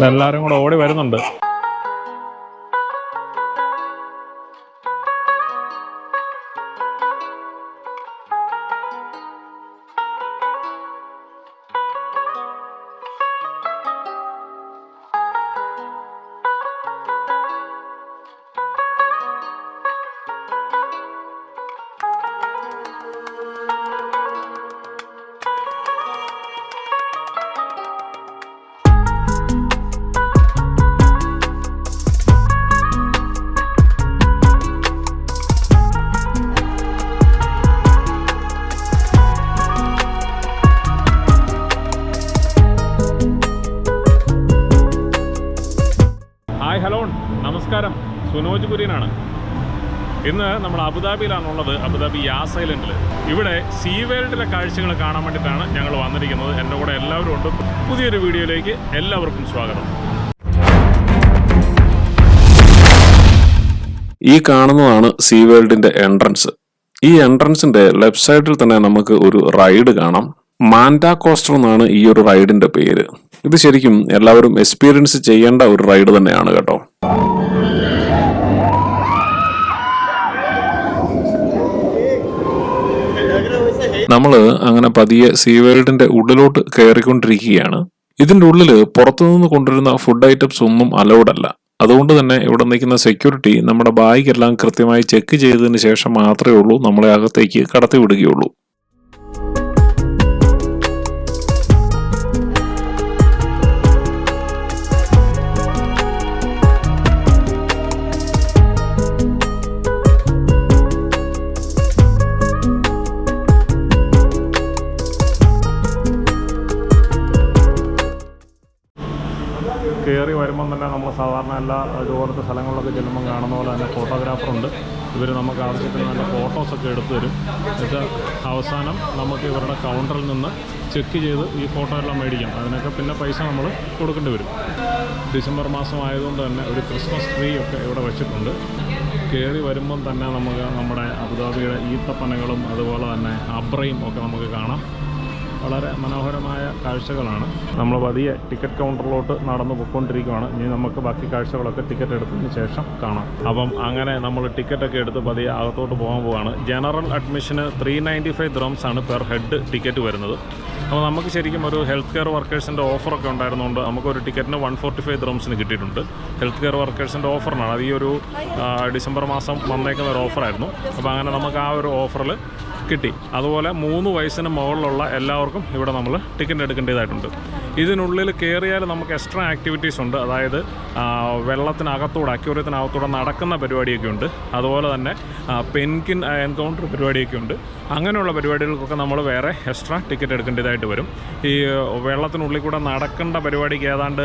എല്ലാവരും കൂടെ ഓടി വരുന്നുണ്ട്. സുനോജ് കുര്യനാണ്. ഇന്ന് നമ്മൾ അബുദാബിയിലാണുള്ളത്. അബുദാബി യാസ് ഐലൻഡിൽ ഇവിടെ സീ വേൾഡിലെ കാഴ്ചകൾ കാണാൻ വേണ്ടിയിട്ടാണ് ഞങ്ങൾ വന്നിരിക്കുന്നത്. എന്റെ കൂടെ എല്ലാവരും ഉണ്ട്. പുതിയൊരു വീഡിയോയിലേക്ക് എല്ലാവർക്കും സ്വാഗതം. ഈ കാണുന്നതാണ് സീ വേൾഡിന്റെ എൻട്രൻസ്. ഈ എൻട്രൻസിന്റെ ലെഫ്റ്റ് സൈഡിൽ തന്നെ നമുക്ക് ഒരു റൈഡ് കാണാം. മാൻഡ കോസ്റ്റർ എന്നാണ് ഈ ഒരു റൈഡിന്റെ പേര്. ഇത് ശരിക്കും എല്ലാവരും എക്സ്പീരിയൻസ് ചെയ്യേണ്ട ഒരു റൈഡ് തന്നെയാണ് കേട്ടോ. നമ്മൾ അങ്ങനെ പതിയെ സീ വേൾഡിന്റെ ഉള്ളിലോട്ട് കയറിക്കൊണ്ടിരിക്കുകയാണ്. ഇതിന്റെ ഉള്ളിൽ പുറത്തുനിന്ന് കൊണ്ടുവരുന്ന ഫുഡ് ഐറ്റംസ് ഒന്നും അലൗഡ് അല്ല. അതുകൊണ്ട് തന്നെ ഇവിടെ നിൽക്കുന്ന സെക്യൂരിറ്റി നമ്മുടെ ബാഗ് എല്ലാം കൃത്യമായി ചെക്ക് ചെയ്തതിന് ശേഷം മാത്രമേ ഉള്ളൂ നമ്മളെ അകത്തേക്ക് കടത്തി കയറി വരുമ്പം തന്നെ നമ്മൾ സാധാരണ എല്ലാ ഇതുപോലത്തെ സ്ഥലങ്ങളിലൊക്കെ ചെല്ലുമ്പം കാണുന്ന പോലെ തന്നെ ഫോട്ടോഗ്രാഫറുണ്ട് ഇവർ നമുക്ക് ആവശ്യത്തിന് നല്ല ഫോട്ടോസൊക്കെ എടുത്തു തരും. എന്നിട്ട് അവസാനം നമുക്ക് ഇവരുടെ കൗണ്ടറിൽ നിന്ന് ചെക്ക് ചെയ്ത് ഈ ഫോട്ടോ എല്ലാം മേടിക്കാം. അതിനൊക്കെ പിന്നെ പൈസ നമ്മൾ കൊടുക്കേണ്ടി വരും. ഡിസംബർ മാസം ആയതുകൊണ്ട് തന്നെ ഒരു ക്രിസ്മസ് ട്രീ ഒക്കെ ഇവിടെ വെച്ചിട്ടുണ്ട്. കയറി വരുമ്പം തന്നെ നമുക്ക് നമ്മുടെ അബുദാബിയുടെ ഈത്തപ്പനകളും അതുപോലെ തന്നെ അബ്രയും ഒക്കെ നമുക്ക് കാണാം. വളരെ മനോഹരമായ കാഴ്ചകളാണ്. നമ്മൾ പതിയെ ടിക്കറ്റ് കൗണ്ടറിലോട്ട് നടന്നു പോയിക്കൊണ്ടിരിക്കുകയാണ് ഇനി നമുക്ക് ബാക്കി കാഴ്ചകളൊക്കെ ടിക്കറ്റ് എടുത്തതിന് ശേഷം കാണാം. അപ്പം അങ്ങനെ നമ്മൾ ടിക്കറ്റൊക്കെ എടുത്ത് പതിയെ അകത്തോട്ട് പോകാൻ പോവുകയാണ് ജനറൽ അഡ്മിഷന് ത്രീ നയന്റി ഫൈവ് ദ്രംസ് ആണ് പെർ ഹെഡ് ടിക്കറ്റ് വരുന്നത്. അപ്പോൾ നമുക്ക് ശരിക്കും ഒരു ഹെൽത്ത് കെയർ വർക്കേഴ്സിന്റെ ഓഫറൊക്കെ ഉണ്ടായിരുന്നുകൊണ്ട് നമുക്കൊരു ടിക്കറ്റിന് വൺ ഫോർട്ടി ഫൈവ് ദ്രംസിന് കിട്ടിയിട്ടുണ്ട്. ഹെൽത്ത് കെയർ വർക്കേഴ്സിന്റെ ഓഫറിനാണ് അത് ഈ ഒരു ഡിസംബർ മാസം വന്നേക്കുന്ന ഒരു ഓഫറായിരുന്നു അപ്പോൾ അങ്ങനെ നമുക്ക് ആ ഒരു ഓഫറിൽ കിട്ടി. അതുപോലെ മൂന്ന് വയസ്സിന് മുകളിലുള്ള എല്ലാവർക്കും ഇവിടെ നമ്മൾ ടിക്കറ്റ് എടുക്കേണ്ടതായിട്ടുണ്ട്. ഇതിനുള്ളിൽ കയറിയാൽ നമുക്ക് എക്സ്ട്രാ ആക്ടിവിറ്റീസ് ഉണ്ട്. അതായത് വെള്ളത്തിനകത്തൂടെ അക്യൂറിയത്തിനകത്തൂടെ നടക്കുന്ന പരിപാടിയൊക്കെ ഉണ്ട്. അതുപോലെ തന്നെ പെൻകിൻ എൻകൗണ്ടർ പരിപാടിയൊക്കെ ഉണ്ട്. അങ്ങനെയുള്ള പരിപാടികൾക്കൊക്കെ നമ്മൾ വേറെ എക്സ്ട്രാ ടിക്കറ്റ് എടുക്കേണ്ടതായിട്ട് വരും. ഈ വെള്ളത്തിനുള്ളിൽ കൂടെ നടക്കേണ്ട പരിപാടിക്ക് ഏതാണ്ട്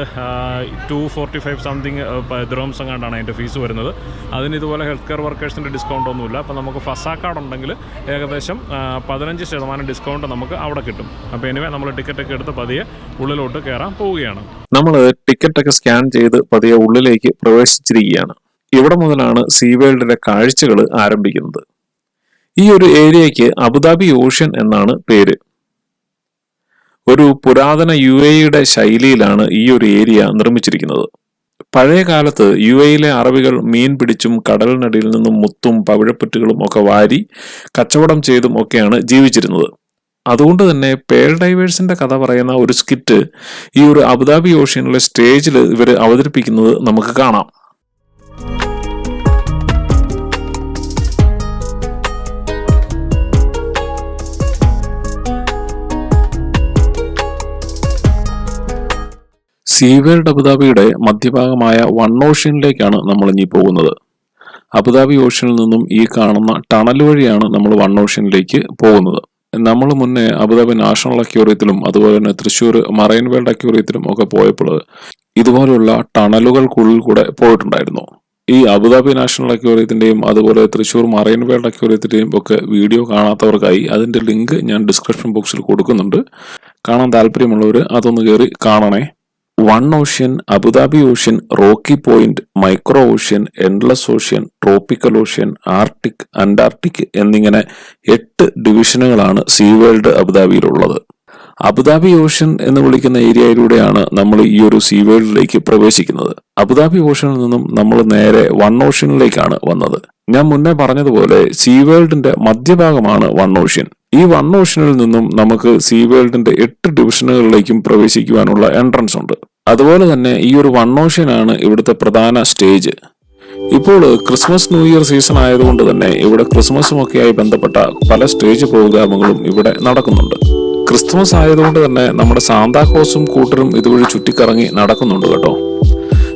two forty five something dirhams എങ്ങാണ്ടാണ് അതിന്റെ ഫീസ് വരുന്നത്. അതിന് ഇതുപോലെ ഹെൽത്ത് കെയർ വർക്കേഴ്സിന്റെ ഡിസ്കൗണ്ട് ഒന്നുമില്ല. അപ്പോൾ നമുക്ക് ഫസാ കാർഡ് ഉണ്ടെങ്കിൽ ഏകദേശം ആ, പതിനഞ്ച് ശതമാനം ഡിസ്കൗണ്ട് നമുക്ക് അവിടെ കിട്ടും. അപ്പോൾ എനിവേ നമ്മൾ ടിക്കറ്റൊക്കെ എടുത്ത് പതിയെ ഉള്ളിലോട്ട് കയറാൻ പോവുകയാണ്. നമ്മൾ ടിക്കറ്റ് ഒക്കെ സ്കാൻ ചെയ്ത് പതിയെ ഉള്ളിലേക്ക് പ്രവേശിച്ചിരിക്കുകയാണ്. ഇവിടെ മുതലാണ് സീ വേൾഡിലെ കാഴ്ചകൾ ആരംഭിക്കുന്നത്. ഈ ഒരു ഏരിയയ്ക്ക് അബുദാബി ഓഷ്യൻ എന്നാണ് പേര്. ഒരു പുരാതന യു എയുടെ ശൈലിയിലാണ് ഈ ഒരു ഏരിയ നിർമ്മിച്ചിരിക്കുന്നത്. പഴയ കാലത്ത് യു എയിലെ അറബികൾ മീൻ പിടിച്ചും കടലിനടിയിൽ നിന്നും മുത്തും പവിഴപ്പുറ്റുകളും ഒക്കെ വാരി കച്ചവടം ചെയ്തും ഒക്കെയാണ് ജീവിച്ചിരുന്നത്. അതുകൊണ്ട് തന്നെ പേൾ ഡൈവേഴ്സിന്റെ കഥ പറയുന്ന ഒരു സ്കിറ്റ് ഈ ഒരു അബുദാബി ഓഷ്യനിലെ സ്റ്റേജിൽ ഇവർ അവതരിപ്പിക്കുന്നത് നമുക്ക് കാണാം. സീവേൾഡ് അബുദാബിയുടെ മധ്യഭാഗമായ വൺ ഓഷ്യനിലേക്കാണ് നമ്മൾ ഇനി പോകുന്നത്. അബുദാബി ഓഷ്യനിൽ നിന്നും ഈ കാണുന്ന ടണൽ വഴിയാണ് നമ്മൾ വൺ ഓഷ്യനിലേക്ക് പോകുന്നത്. നമ്മൾ മുന്നേ അബുദാബി നാഷണൽ അക്യൂറിയത്തിലും അതുപോലെ തന്നെ തൃശ്ശൂർ മറൈൻ വേൾഡ് അക്യൂറിയത്തിലും ഒക്കെ പോയപ്പോൾ ഇതുപോലുള്ള ടണലുകൾക്കുള്ളിൽ കൂടെ പോയിട്ടുണ്ടായിരുന്നു. ഈ അബുദാബി നാഷണൽ അക്യൂറിയത്തിന്റെയും അതുപോലെ തൃശ്ശൂർ മറൈൻ വേൾഡ് അക്യൂറിയത്തിന്റെയും ഒക്കെ വീഡിയോ കാണാത്തവർക്കായി അതിന്റെ ലിങ്ക് ഞാൻ ഡിസ്ക്രിപ്ഷൻ ബോക്സിൽ കൊടുക്കുന്നുണ്ട്. കാണാൻ താല്പര്യമുള്ളവർ അതൊന്ന് കയറി കാണണേ. One ocean Abu Dhabi ocean rocky point micro ocean endless ocean tropical ocean arctic antarctic എന്നിങ്ങനെ എട്ട് ഡിവിഷനുകളാണ് സീ വേൾഡ് അബുദാബിയിലുള്ളത്. അബുദാബി ഓഷ്യൻ എന്ന് വിളിക്കുന്ന ഏരിയയിലൂടെയാണ് നമ്മൾ ഈ ഒരു സീ വേൾഡിലേക്ക് പ്രവേശിക്കുന്നത്. അബുദാബി ഓഷ്യനിൽ നിന്നും നമ്മൾ നേരെ വൺ ഓഷ്യനിലേക്കാണ് വന്നത്. ഞാൻ മുന്നേ പറഞ്ഞതുപോലെ സീ വേൾഡിന്റെ മധ്യഭാഗമാണ് വൺ ഓഷ്യൻ. ഈ വൺ ഓഷ്യനിൽ നിന്നും നമുക്ക് സീ വേൾഡിന്റെ എട്ട് ഡിവിഷനുകളിലേക്കും പ്രവേശിക്കുവാനുള്ള എൻട്രൻസ് ഉണ്ട്. അതുപോലെ തന്നെ ഈ ഒരു വൺ ഓഷ്യനാണ് ഇവിടുത്തെ പ്രധാന സ്റ്റേജ് ഇപ്പോൾ ക്രിസ്മസ് ന്യൂ ഇയർ സീസൺ ആയതുകൊണ്ട് തന്നെ ഇവിടെ ക്രിസ്മസുമൊക്കെയായി ബന്ധപ്പെട്ട പല സ്റ്റേജ് പ്രോഗ്രാമുകളും ഇവിടെ നടക്കുന്നുണ്ട്. ക്രിസ്മസ് ആയതുകൊണ്ട് തന്നെ നമ്മുടെ സാന്താക്ലോസും കൂട്ടരും ഇതുവഴി ചുറ്റിക്കറങ്ങി നടക്കുന്നുണ്ട് കേട്ടോ.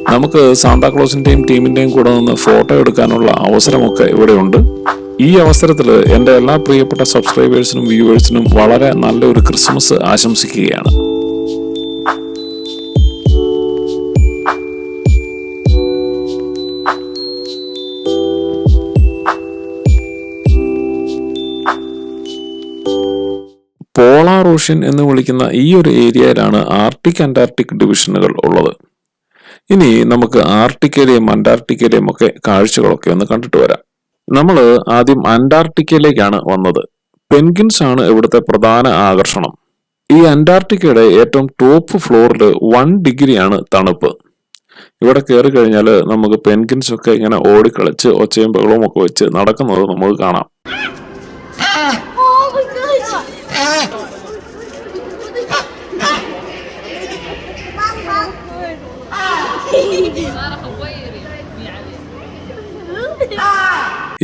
നമുക്ക് സാന്താക്ലോസിന്റെയും ടീമിന്റെയും കൂടെ നിന്ന് ഫോട്ടോ എടുക്കാനുള്ള അവസരമൊക്കെ ഇവിടെയുണ്ട് ഈ അവസരത്തിൽ എന്റെ എല്ലാ പ്രിയപ്പെട്ട സബ്സ്ക്രൈബേഴ്സിനും വ്യൂവേഴ്സിനും വളരെ നല്ലൊരു ക്രിസ്മസ് ആശംസിക്കുകയാണ്. പോളാർ ഓഷ്യൻ എന്ന് വിളിക്കുന്ന ഈ ഒരു ഏരിയയിലാണ് ആർട്ടിക് അന്റാർട്ടിക് ഡിവിഷനുകൾ ഉള്ളത്. ഇനി നമുക്ക് ആർട്ടിക്കയിലെയും അന്റാർട്ടിക്കയിലെയും ഒക്കെ കാഴ്ചകളൊക്കെ ഒന്ന് കണ്ടിട്ട് വരാം. നമ്മൾ ആദ്യം അന്റാർട്ടിക്കയിലേക്കാണ് വന്നത്. പെൻഗിൻസ് ആണ് ഇവിടുത്തെ പ്രധാന ആകർഷണം. ഈ അന്റാർട്ടിക്കയുടെ ഏറ്റവും ടോപ്പ് ഫ്ലോറിൽ വൺ ഡിഗ്രിയാണ് തണുപ്പ്. ഇവിടെ കയറി കഴിഞ്ഞാൽ നമുക്ക് പെൻഗിൻസ് ഒക്കെ ഇങ്ങനെ ഓടിക്കളിച്ച് ഒച്ചയും ബഹളവും ഒക്കെ വെച്ച് നടക്കുന്നത് നമുക്ക് കാണാം.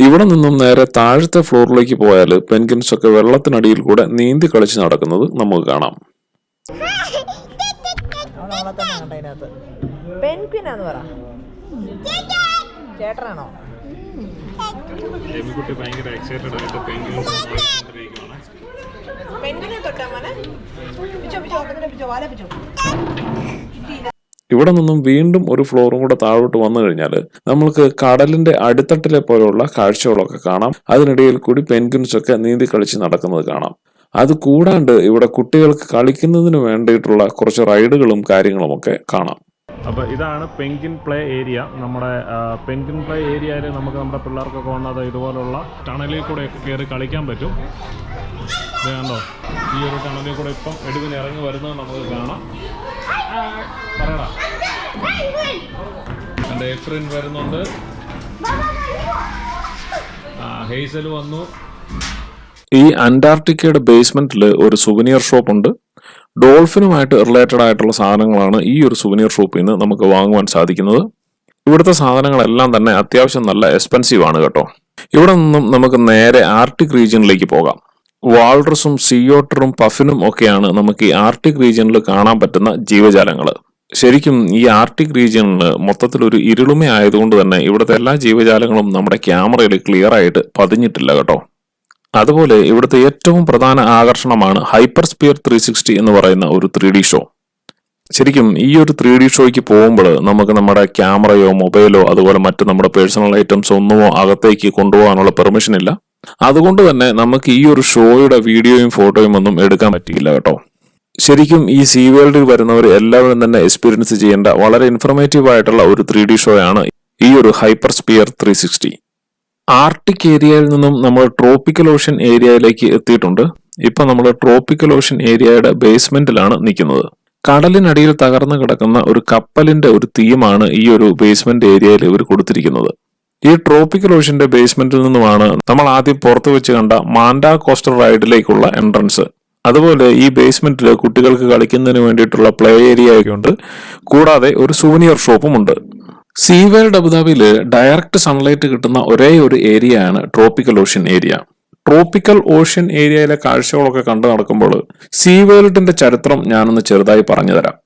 ഇവിടെ നിന്നും നേരെ താഴത്തെ ഫ്ലോറിലേക്ക് പോയാൽ പെൻഗ്വിൻസ് ഒക്കെ വെള്ളത്തിനടിയിൽ കൂടെ നീന്തി കളിച്ച് നടക്കുന്നത് നമുക്ക് കാണാം. ചേട്ടനാണോ? എമിക്കുട്ടി ഭയങ്കര എക്സൈറ്റഡ് ആയിട്ട് പെൻക്വിനെ തൊട്ടാ മോനെ. പിച്ചോ പിച്ചോ പിച്ചോ വാല പിച്ചോ. ഇവിടെ നിന്നും വീണ്ടും ഒരു ഫ്ലോറും കൂടെ താഴോട്ട് വന്നു കഴിഞ്ഞാൽ നമ്മൾക്ക് കടലിന്റെ അടിത്തട്ടിലെ പോലെയുള്ള കാഴ്ചകളൊക്കെ കാണാം. അതിനിടയിൽ കൂടി പെൻഗ്വിൻസ് ഒക്കെ നീന്തി കളിച്ച് നടക്കുന്നത് കാണാം. അത് കൂടാണ്ട് ഇവിടെ കുട്ടികൾക്ക് കളിക്കുന്നതിന് വേണ്ടിയിട്ടുള്ള കുറച്ച് റൈഡുകളും കാര്യങ്ങളും ഒക്കെ കാണാം. അപ്പോൾ ഇതാണ് പെൻഗിൻ പ്ലേ ഏരിയ. നമ്മുടെ പെൻഗിൻ പ്ലേ ഏരിയയിൽ നമുക്ക് നമ്മുടെ പിള്ളേർക്കൊക്കെ വന്നത് ഇതുപോലുള്ള ടണലിൽ കൂടെ കയറി കളിക്കാൻ പറ്റും. ഇത് കണ്ടോ ഈ ഒരു ടണലിൽ കൂടെ ഇപ്പം എടുവിന് ഇറങ്ങി വരുന്നത് നമുക്ക് കാണാം. എന്റെ എഫ്രിൻ വരുന്നുണ്ട്. ആ ഹെയ്സൽ വന്നു. ഈ അന്റാർട്ടിക്കയുടെ ബേസ്മെന്റിൽ ഒരു സുവനിയർ ഷോപ്പ് ഉണ്ട്. ഡോൾഫിനുമായിട്ട് റിലേറ്റഡ് ആയിട്ടുള്ള സാധനങ്ങളാണ് ഈ ഒരു സുവനിയർ ഷോപ്പിൽ നിന്ന് നമുക്ക് വാങ്ങുവാൻ സാധിക്കുന്നത്. ഇവിടുത്തെ സാധനങ്ങളെല്ലാം തന്നെ അത്യാവശ്യം നല്ല എക്സ്പെൻസീവ് ആണ് കേട്ടോ. ഇവിടെ നിന്നും നമുക്ക് നേരെ ആർട്ടിക് റീജിയനിലേക്ക് പോകാം. വാൾറസും സിയോട്ടറും പഫിനും ഒക്കെയാണ് നമുക്ക് ഈ ആർട്ടിക് റീജിയനിൽ കാണാൻ പറ്റുന്ന ജീവജാലങ്ങൾ ശരിക്കും ഈ ആർട്ടിക് റീജിയനിൽ മൊത്തത്തിൽ ഒരു ഇരുളുമ ആയതുകൊണ്ട് തന്നെ ഇവിടുത്തെ എല്ലാ ജീവജാലങ്ങളും നമ്മുടെ ക്യാമറയിൽ ക്ലിയർ ആയിട്ട് പതിഞ്ഞിട്ടില്ല കേട്ടോ. അതുപോലെ ഇവിടുത്തെ ഏറ്റവും പ്രധാന ആകർഷണമാണ് ഹൈപ്പർ സ്പിയർ ത്രീ സിക്സ്റ്റി എന്ന് പറയുന്ന ഒരു ത്രീ ഡി ഷോ. ശരിക്കും ഈ ഒരു ത്രീ ഡി ഷോയ്ക്ക് പോകുമ്പോൾ നമുക്ക് നമ്മുടെ ക്യാമറയോ മൊബൈലോ അതുപോലെ മറ്റ് നമ്മുടെ പേഴ്സണൽ ഐറ്റംസ് ഒന്നുമോ അകത്തേക്ക് കൊണ്ടുപോകാനുള്ള പെർമിഷൻ ഇല്ല അതുകൊണ്ട് തന്നെ നമുക്ക് ഈ ഒരു ഷോയുടെ വീഡിയോയും ഫോട്ടോയും ഒന്നും എടുക്കാൻ പറ്റിയില്ല കേട്ടോ. ശരിക്കും ഈ സീ വേൾഡിൽ വരുന്നവർ എല്ലാവരും തന്നെ എക്സ്പീരിയൻസ് ചെയ്യേണ്ട വളരെ ഇൻഫർമേറ്റീവ് ആയിട്ടുള്ള ഒരു ത്രീ ഡി ഷോ ആണ് ഈ ഒരു hyper sphere three sixty arctic ഏരിയയിൽ നിന്നും നമ്മൾ ട്രോപ്പിക്കൽ ഓഷ്യൻ ഏരിയയിലേക്ക് എത്തിയിട്ടുണ്ട്. ഇപ്പൊ നമ്മൾ ട്രോപ്പിക്കൽ ഓഷ്യൻ ഏരിയയുടെ ബേസ്മെന്റിലാണ് നിൽക്കുന്നത്. കടലിനടിയിൽ തകർന്നു കിടക്കുന്ന ഒരു കപ്പലിന്റെ ഒരു തീമാണ് ഈ ഒരു ബേസ്മെന്റ് ഏരിയയിൽ ഇവർ കൊടുത്തിരിക്കുന്നത്. ഈ ട്രോപ്പിക്കൽ ഓഷ്യന്റെ ബേസ്മെന്റിൽ നിന്നുമാണ് നമ്മൾ ആദ്യം പുറത്തു വെച്ച് കണ്ട മാൻഡ കോസ്റ്റർ റൈഡിലേക്കുള്ള എൻട്രൻസ് അതുപോലെ ഈ ബേസ്മെന്റിൽ കുട്ടികൾക്ക് കളിക്കുന്നതിന് വേണ്ടിയിട്ടുള്ള പ്ലേ ഏരിയ ഒക്കെ ഉണ്ട്. കൂടാതെ ഒരു സൂനിയർ ഷോപ്പും ഉണ്ട്. സീവേർഡ് അബുദാബിയിൽ ഡയറക്റ്റ് സൺലൈറ്റ് കിട്ടുന്ന ഒരേ ഒരു ഏരിയ ആണ് tropical ocean area tropical ocean ഏരിയയിലെ കാഴ്ചകളൊക്കെ കണ്ടു നടക്കുമ്പോൾ സീവേൾഡിന്റെ ചരിത്രം ഞാനൊന്ന് ചെറുതായി പറഞ്ഞു തരാം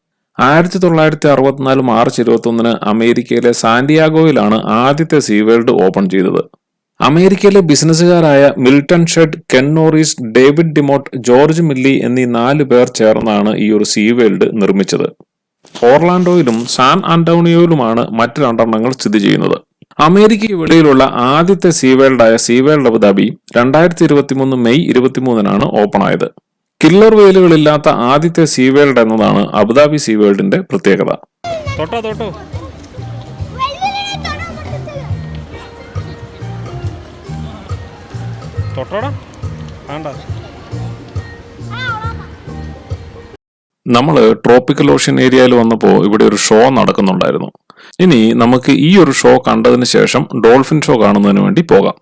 ആയിരത്തി തൊള്ളായിരത്തി അറുപത്തിനാല് മാർച്ച് ഇരുപത്തി ഒന്നിന് അമേരിക്കയിലെ സാന്റിയാഗോയിലാണ് ആദ്യത്തെ സീ വേൾഡ് ഓപ്പൺ ചെയ്തത്. അമേരിക്കയിലെ ബിസിനസ്സുകാരായ Milton Shedd Ken David DeMotte George Millay എന്നീ നാല് പേർ ചേർന്നാണ് ഈ ഒരു സീ വേൾഡ് നിർമ്മിച്ചത്. ഓർലാൻഡോയിലും സാൻ ആന്റോണിയോയിലുമാണ് മറ്റ് രണ്ടെണ്ണങ്ങൾ സ്ഥിതി ചെയ്യുന്നത്. അമേരിക്കയ്ക്ക് വെളിയിലുള്ള ആദ്യത്തെ സീ വേൾഡ് അബുദാബി രണ്ടായിരത്തി ഇരുപത്തിമൂന്ന് മെയ് ഇരുപത്തിമൂന്നിനാണ് ഓപ്പൺ ആയത്. കില്ലർ വെയിലുകളില്ലാത്ത ആദ്യത്തെ സീ വേൾഡ് എന്നതാണ് അബുദാബി സീ വേൾഡിന്റെ പ്രത്യേകത. തൊട്ടോ തൊട്ടോ. തൊട്ടോടാ. വേണ്ട. നമ്മൾ ട്രോപ്പിക്കൽ ഓഷ്യൻ ഏരിയയിൽ വന്നപ്പോൾ ഇവിടെ ഒരു ഷോ നടക്കുന്നുണ്ടായിരുന്നു. ഇനി നമുക്ക് ഈ ഒരു ഷോ കണ്ടതിന് ശേഷം ഡോൾഫിൻ ഷോ കാണുന്നതിന് വേണ്ടി പോകാം.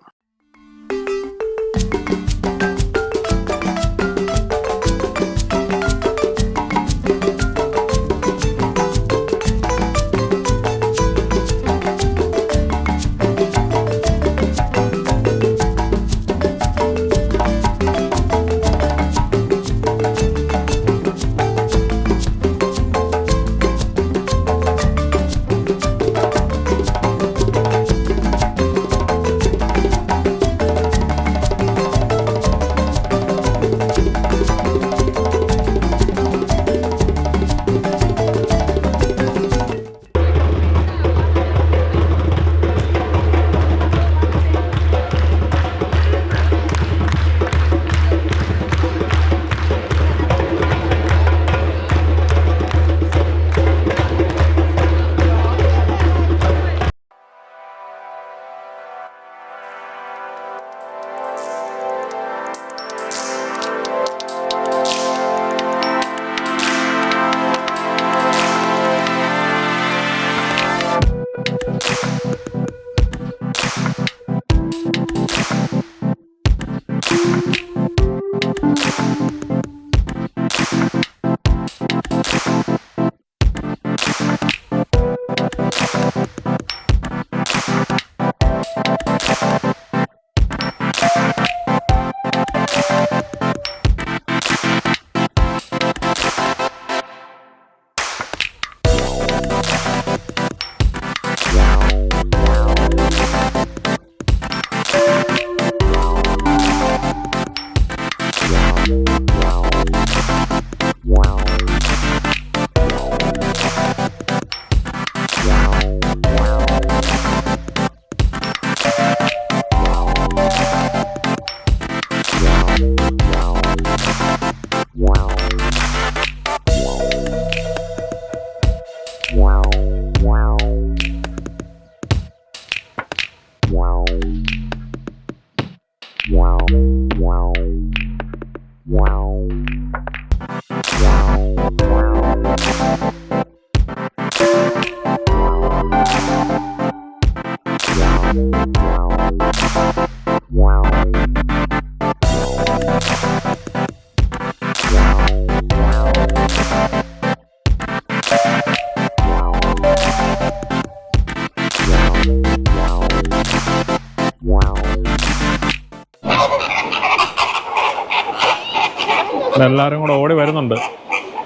എല്ലാവരും കൂടെ ഓടി വരുന്നുണ്ട്.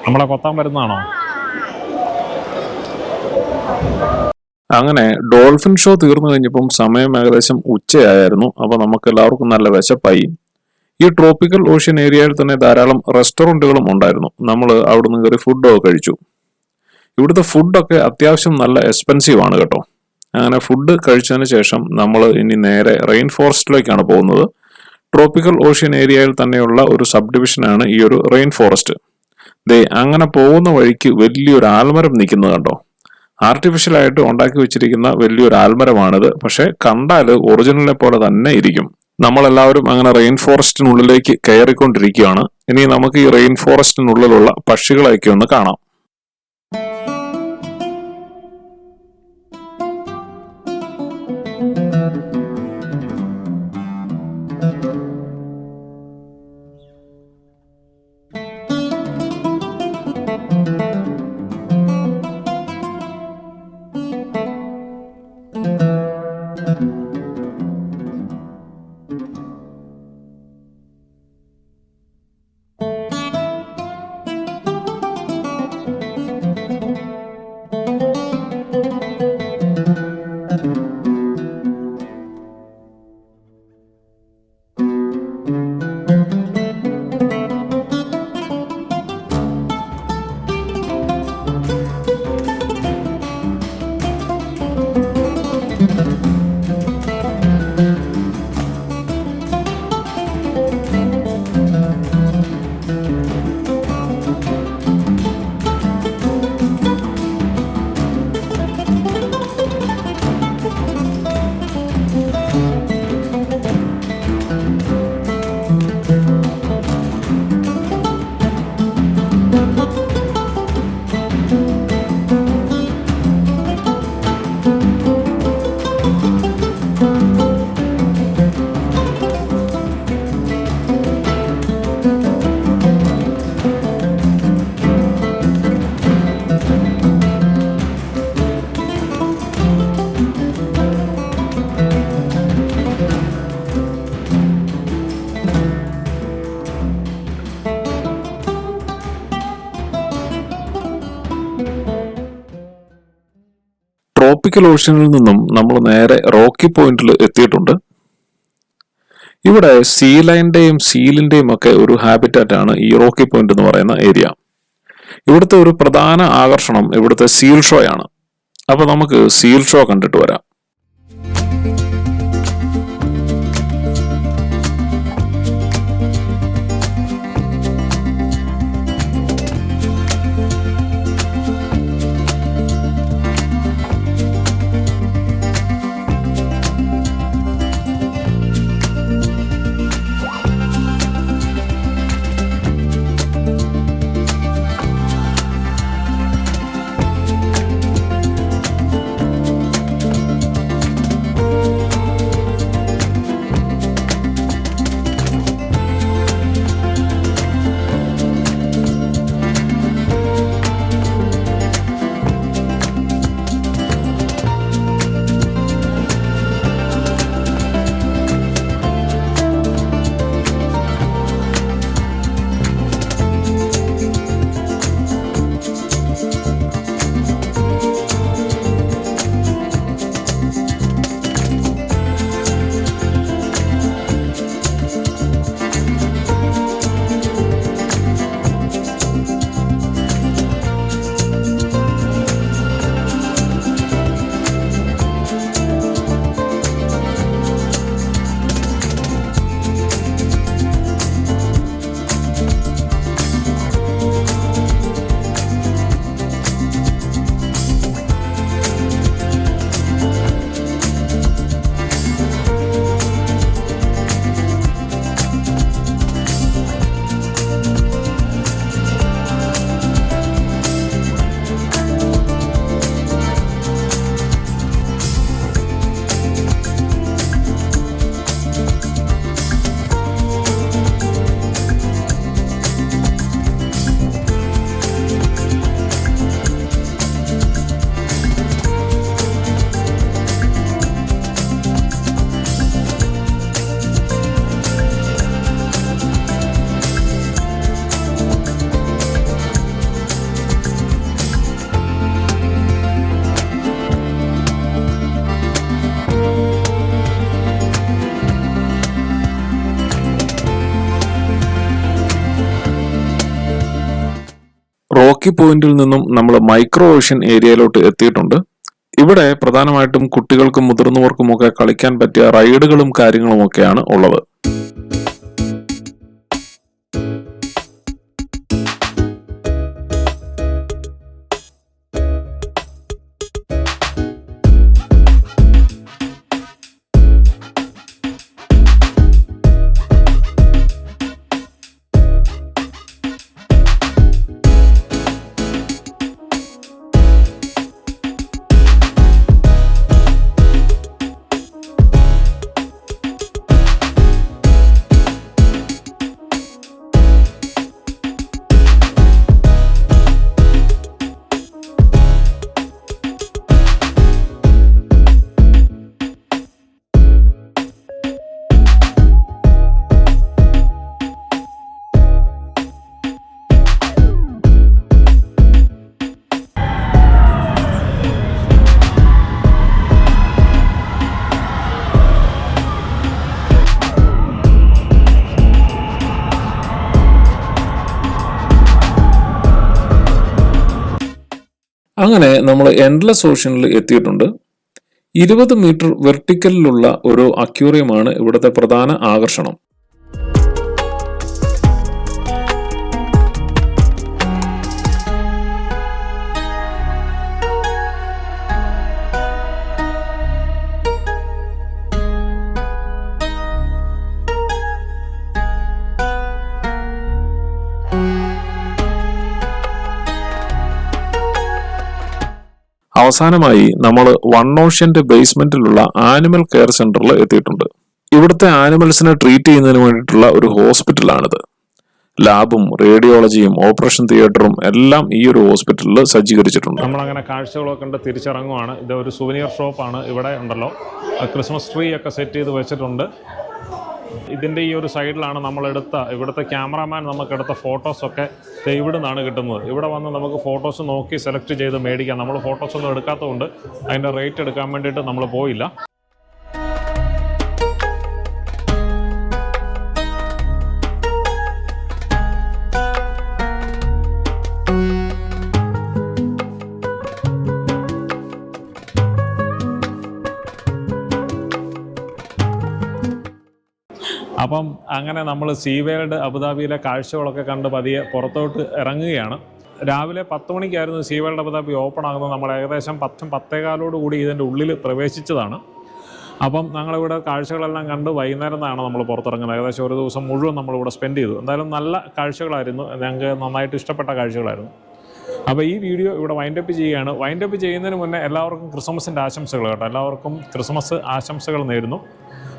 നമ്മളെ കൊത്താൻ വരുന്നതാണോ? അങ്ങനെ ഡോൾഫിൻ ഷോ തീർന്നു കഴിഞ്ഞപ്പം സമയം ഏകദേശം ഉച്ചയായിരുന്നു. അപ്പോൾ നമുക്ക് എല്ലാവർക്കും നല്ല വിശപ്പായി. ഈ ട്രോപ്പിക്കൽ ഓഷ്യൻ ഏരിയയിൽ തന്നെ ധാരാളം റെസ്റ്റോറന്റുകളും ഉണ്ടായിരുന്നു. നമ്മൾ അവിടെ അവിടുന്ന് കയറി ഫുഡൊക്കെ കഴിച്ചു. ഇവിടുത്തെ ഫുഡൊക്കെ അത്യാവശ്യം നല്ല എക്സ്പെൻസീവ് ആണ് കേട്ടോ. അങ്ങനെ ഫുഡ് കഴിച്ചതിന് ശേഷം നമ്മൾ ഇനി നേരെ റെയിൻ ഫോറസ്റ്റിലേക്കാണ് പോകുന്നത്. ട്രോപ്പിക്കൽ ഓഷ്യൻ ഏരിയയിൽ തന്നെയുള്ള ഒരു സബ് ഡിവിഷനാണ് ഈ ഒരു റെയിൻ ഫോറസ്റ്റ് ദേ അങ്ങനെ പോകുന്ന വഴിക്ക് വലിയൊരു ആൽമരം നിൽക്കുന്നത് കണ്ടോ? ആർട്ടിഫിഷ്യൽ ആയിട്ട് ഉണ്ടാക്കി വെച്ചിരിക്കുന്ന വലിയൊരു ആൽമരമാണിത്. പക്ഷെ കണ്ടാൽ ഒറിജിനലിനെ പോലെ തന്നെ ഇരിക്കും. നമ്മളെല്ലാവരും അങ്ങനെ റെയിൻ ഫോറസ്റ്റിനുള്ളിലേക്ക് കയറിക്കൊണ്ടിരിക്കുകയാണ്. ഇനി നമുക്ക് ഈ റെയിൻ ഫോറസ്റ്റിനുള്ളിലുള്ള പക്ഷികളെയൊക്കെ ഒന്ന് കാണാം. ട്രോപ്പിക്കൽ ഓഷ്യനിൽ നിന്നും നമ്മൾ നേരെ റോക്കി പോയിന്റിൽ എത്തിയിട്ടുണ്ട്. ഇവിടെ സീ ലൈന്റെയും സീലിന്റെയും ഒക്കെ ഒരു ഹാബിറ്റാറ്റ് ആണ് ഈ റോക്കി പോയിന്റ് എന്ന് പറയുന്ന ഏരിയ ഇവിടുത്തെ ഒരു പ്രധാന ആകർഷണം ഇവിടുത്തെ സീൽ ഷോ ആണ്. അപ്പോൾ നമുക്ക് സീൽ ഷോ കണ്ടിട്ട് വരാം. റോക്കി പോയിന്റിൽ നിന്നും നമ്മൾ മൈക്രോ ഓഷ്യൻ ഏരിയയിലോട്ട് എത്തിയിട്ടുണ്ട്. ഇവിടെ പ്രധാനമായിട്ടും കുട്ടികൾക്കും മുതിർന്നവർക്കും ഒക്കെ കളിക്കാൻ പറ്റിയ റൈഡുകളും കാര്യങ്ങളും ഒക്കെയാണ് ഉള്ളത്. അങ്ങനെ നമ്മൾ എൻഡ്ലെസ് ഓഷ്യനിൽ എത്തിയിട്ടുണ്ട്. ഇരുപത് മീറ്റർ വെർട്ടിക്കലിലുള്ള ഒരു അക്യൂറിയമാണ് ഇവിടുത്തെ പ്രധാന ആകർഷണം. അവസാനമായി നമ്മൾ വൺ ഓഷ്യന്റെ ബേസ്മെന്റിലുള്ള ആനിമൽ കെയർ സെന്ററിൽ എത്തിയിട്ടുണ്ട്. ഇവിടുത്തെ ആനിമൽസിനെ ട്രീറ്റ് ചെയ്യുന്നതിന് വേണ്ടിയിട്ടുള്ള ഒരു ഹോസ്പിറ്റലാണിത് ലാബും റേഡിയോളജിയും ഓപ്പറേഷൻ തിയേറ്ററും എല്ലാം ഈ ഒരു ഹോസ്പിറ്റലിൽ സജ്ജീകരിച്ചിട്ടുണ്ട്. നമ്മളങ്ങനെ കാഴ്ചകളൊക്കെ കണ്ട് തിരിച്ചിറങ്ങുവാണ്. ഇത് ഒരു സുവനിയർ ഷോപ്പാണ് ഇവിടെ ഉണ്ടല്ലോ. ക്രിസ്മസ് ട്രീ ഒക്കെ സെറ്റ് ചെയ്ത് വെച്ചിട്ടുണ്ട്. ഇതിന്റെ ഈ ഒരു സൈഡിലാണ് നമ്മളെടുത്ത ഇവിടുത്തെ ക്യാമറാമാൻ നമുക്കെടുത്ത ഫോട്ടോസൊക്കെ ഇവിടെ നിന്നാണ് കിട്ടുന്നത്. ഇവിടെ വന്ന് നമുക്ക് ഫോട്ടോസ് നോക്കി സെലക്ട് ചെയ്ത് മേടിക്കാം. നമ്മൾ ഫോട്ടോസൊന്നും എടുക്കാത്തതുകൊണ്ട് അതിന്റെ റേറ്റ് എടുക്കാൻ വേണ്ടിയിട്ട് നമ്മൾ പോയില്ല. അങ്ങനെ നമ്മൾ സീ വേൾഡ് അബുദാബിയിലെ കാഴ്ചകളൊക്കെ കണ്ട് പതിയെ പുറത്തോട്ട് ഇറങ്ങുകയാണ്. രാവിലെ പത്ത് മണിക്കായിരുന്നു sea world Abu Dhabi open ആകുന്നത്. നമ്മൾ ഏകദേശം പത്തും പത്തേകാലോട് കൂടി ഇതിന്റെ ഉള്ളിൽ പ്രവേശിച്ചതാണ്. അപ്പം ഞങ്ങളിവിടെ കാഴ്ചകളെല്ലാം കണ്ട് വൈകുന്നേരം നിന്നാണ് നമ്മൾ പുറത്തിറങ്ങുന്നത്. ഏകദേശം ഒരു ദിവസം മുഴുവൻ നമ്മളിവിടെ സ്പെൻഡ് ചെയ്തു. എന്തായാലും നല്ല കാഴ്ചകളായിരുന്നു. ഞങ്ങൾക്ക് നന്നായിട്ട് ഇഷ്ടപ്പെട്ട കാഴ്ചകളായിരുന്നു. അപ്പോൾ ഈ വീഡിയോ ഇവിടെ വൈൻഡപ്പ് ചെയ്യുകയാണ്. വൈൻഡപ്പ് ചെയ്യുന്നതിന് മുന്നേ എല്ലാവർക്കും ക്രിസ്മസിന്റെ ആശംസകൾ കേട്ടോ. എല്ലാവർക്കും ക്രിസ്മസ് ആശംസകൾ നേരുന്നു.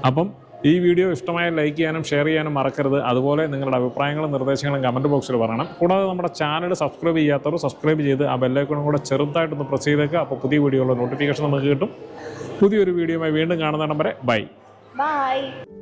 അപ്പം ഈ വീഡിയോ ഇഷ്ടമായ ലൈക്ക് ചെയ്യാനും ഷെയർ ചെയ്യാനും മറക്കരുത്. അതുപോലെ നിങ്ങളുടെ അഭിപ്രായങ്ങളും നിർദ്ദേശങ്ങളും കമന്റ് ബോക്സിൽ പറയണം. കൂടാതെ നമ്മുടെ ചാനൽ സബ്സ്ക്രൈബ് ചെയ്യാത്തവർ സബ്സ്ക്രൈബ് ചെയ്ത് ആ ബെല്ലൈക്കണും കൂടെ ചെറുതായിട്ടൊന്ന് പ്രസ് ചെയ്തേക്കുക അപ്പോൾ പുതിയ വീഡിയോകളുടെ നോട്ടിഫിക്കേഷൻ നമുക്ക് കിട്ടും. പുതിയൊരു വീഡിയോയുമായി വീണ്ടും കാണുന്നിടം വരെ ബൈ Bye.